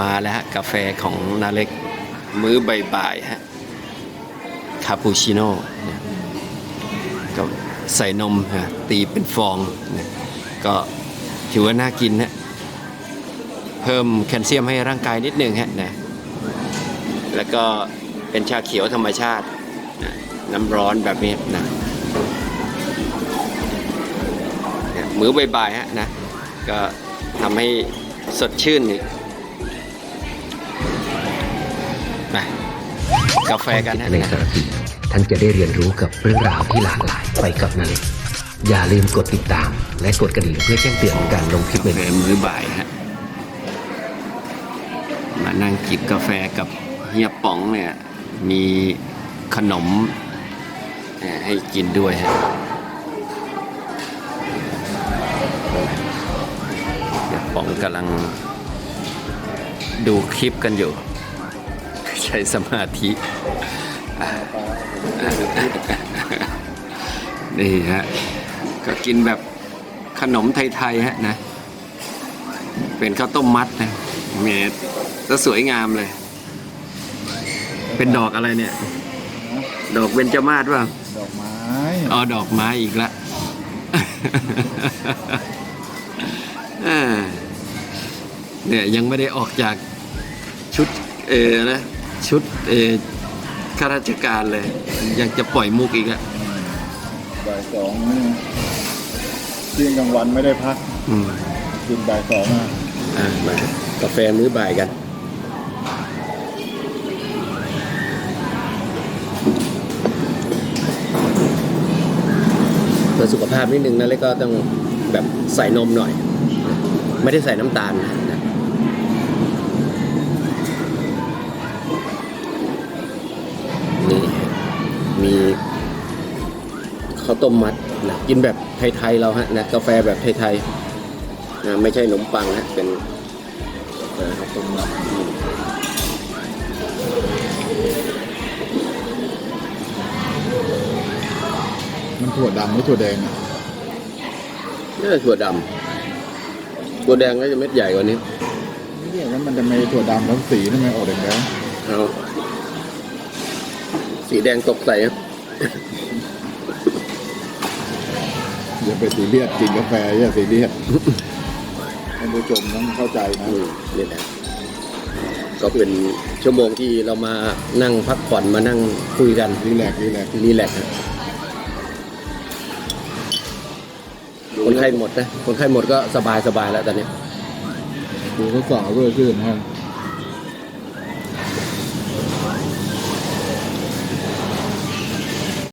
มาแล้วฮะ กาแฟของนาเล็ก มื้อบ่ายๆฮะ คาปูชิโน่ก็ใส่นมฮะ ตีเป็นฟองก็ถือว่าน่ากินฮะเพิ่มแคลเซียมให้ร่างกายนิดนึงฮะนะแล้วก็เป็นชาเขียวธรรมชาตินะน้ำร้อนแบบนี้นะมื้อบ่ายๆฮะนะ ก็ทำให้สดชื่นอีก มากาแฟกันฮะในสารพีท่านจะได้เรียนรู้กับเรื่องราวที่หลากหลายไปกับนาเล็กอย่าลืมกดติดตาม และกดกระดิ่งเพื่อแจ้งเตือนการลงคลิปใหกาแฟม่ๆมื้อบ่ายฮะมานั่งจิบกาแฟกับเฮียป๋องเนี่ย มีขนมเอ่อให้กินด้วยฮะเฮียป๋องกำลังดูคลิปกันอยู่ ใช้สมาธิอะนี่ฮะ ก็กินแบบขนมไทย ๆ ฮะนะ เป็นข้าวต้มมัดนะเมดแล้วสวยงามเลย เป็นดอกอะไรเนี่ย ดอกเบญจมาศว่าดอกไม้อ๋อดอกไม้อีกละอ่าเนี่ยยังไม่ได้ออกจากชุดเออนะ ชุดเออข้าราชการเลยยังจะปล่อยมุกอีกอะบ่ายสองนี่เที่ยงกลางวันไม่ได้พักอืมกินบ่ายสองอะอ่ามากาแฟมื้อบ่ายกัน เพื่อสุขภาพนิดนึงนะแล้วก็ต้องแบบใส่นมหน่อย ไม่ได้ใส่น้ำตาลนะนี่มี ข้าวต้มมัดนะกินแบบไทยๆเราฮะนะกาแฟแบบไทยๆนะไม่ใช่ขนมปังฮะเป็นแต่ตรงนั้นมันถั่วดำหรือถั่วแดงอะนี่ถั่วดำถั่วแดงก็จะเม็ดใหญ่กว่านี้ไม่ใช่ว่ามันจะมีถั่วดำแล้วสีทำไมออกแดงเอาสีแดงตกใส่ครับๆ อย่าไปสีเลียดกินกาแฟอย่าสีเลียดท่านผู้ชมต้องเข้าใจนะ อืมนี่แหละก็เป็นชั่วโมงที่เรามานั่งพักผ่อนมานั่งคุยกันรีแลกซ์รีแลกซ์รีแลกซ์ฮะคนไข้หมดนะคนไข้หมดก็สบายสบายแล้วตอนนี้ดูเขาสาวด้วยชื่นให้อ